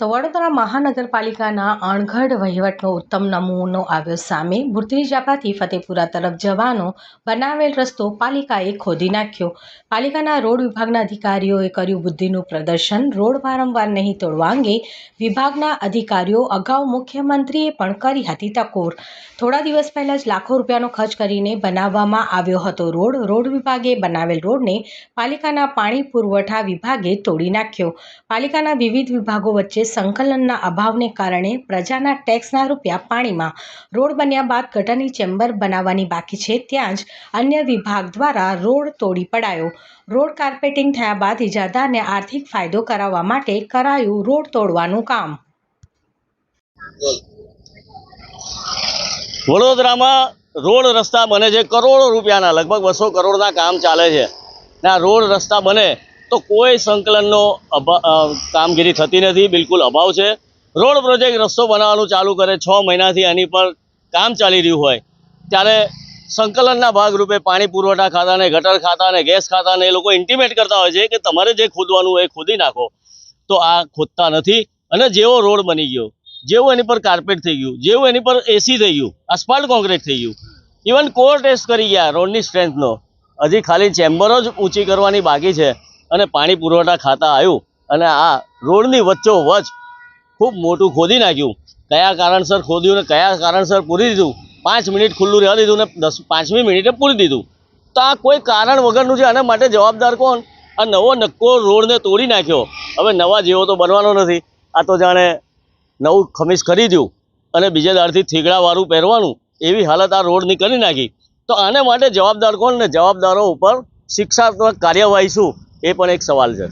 તો વડોદરા મહાનગરપાલિકાના અણઘડ વહીવટનો ઉત્તમ નમૂનો આવ્યો સામે. બુર્ત્રીજાપાથી ફતેપુરા તરફ જવાનો બનાવેલ રસ્તો પાલિકાએ ખોદી નાખ્યો. પાલિકાના રોડ વિભાગના અધિકારીઓએ કર્યું બુદ્ધિનું પ્રદર્શન. રોડ વારંવાર નહીં તોડવા અંગે વિભાગના અધિકારીઓ અગાઉ મુખ્યમંત્રીએ પણ કરી હતી ટકોર. થોડા દિવસ પહેલા જ લાખો રૂપિયાનો ખર્ચ કરીને બનાવવામાં આવ્યો હતો રોડ. રોડ વિભાગે બનાવેલ રોડને પાલિકાના પાણી પુરવઠા વિભાગે તોડી નાખ્યો. પાલિકાના વિવિધ વિભાગો વચ્ચે સંકલનના અભાવને કારણે પ્રજાના ટેક્સના રૂપિયા પાણીમાં રોડ બન્યા બાદ ગટરની ચેમ્બર બનાવવાની બાકી છે. ત્યાં જ અન્ય વિભાગ દ્વારા રોડ તોડી પડાયો. રોડ કાર્પેટિંગ થયા બાદ ઇજાદારને આર્થિક ફાયદો કરાવવા માટે કરાયું રોડ તોડવાનું કામ. વડોદરામાં રોડ રસ્તા બને છે. કરોડો રૂપિયાના, લગભગ બસો કરોડના કામ ચાલે છે. ને આ રોડ રસ્તા બને તો કોઈ સંકલનનો કામગીરી થતી નથી, બિલકુલ અભાવ છે. રોડ પ્રોજેક્ટ રસ્તો બનાવવાનું ચાલુ કરે છ મહિનાથી એની પર કામ ચાલી રહ્યું હોય, ત્યારે સંકલનના ભાગરૂપે પાણી પુરવઠા ખાતાને, ગટર ખાતાને, ગેસ ખાતાને એ લોકો ઇન્ટિમેટ કરતા હોય છે કે તમારે જે ખોદવાનું હોય એ ખોદી નાખો. તો આ ખોદતા નથી અને જેવો રોડ બની ગયો, જેવું એની પર કાર્પેટ થઈ ગયું, જેવું એની પર એસી થઈ ગયું આસ્ફાલ્ટ કોન્ક્રીટ થઈ ગયું ઇવન કોર ટેસ્ટ કરી ગયા રોડની સ્ટ્રેન્થનો હજી ખાલી ચેમ્બરો જ ઊંચી કરવાની બાકી છે. અને પાણી પુરવઠા ખાતા આવ્યું અને આ રોડની વચ્ચો વચ ખૂબ મોટું ખોદી નાખ્યું. કયા કારણસર ખોદ્યું ને કયા કારણસર પૂરી દીધું? પાંચ મિનિટ ખુલ્લું રહેવા દીધું ને દસ, પાંચમી મિનિટે પૂરી દીધું. તો આ કોઈ કારણ વગરનું છે? આના માટે જવાબદાર કોણ? આ નવો નક્કો રોડને તોડી નાખ્યો. હવે નવા જેવો તો બનવાનો નથી. આ તો જાણે નવું ખમીસ ખરીદ્યું અને બીજા દાળથી થીગડાવાળું પહેરવાનું એવી હાલત આ રોડની કરી નાખી. તો આને માટે જવાબદાર કોણ? ને જવાબદારો ઉપર શિક્ષાત્મક કાર્યવાહી શું? એ પણ એક સવાલ છે.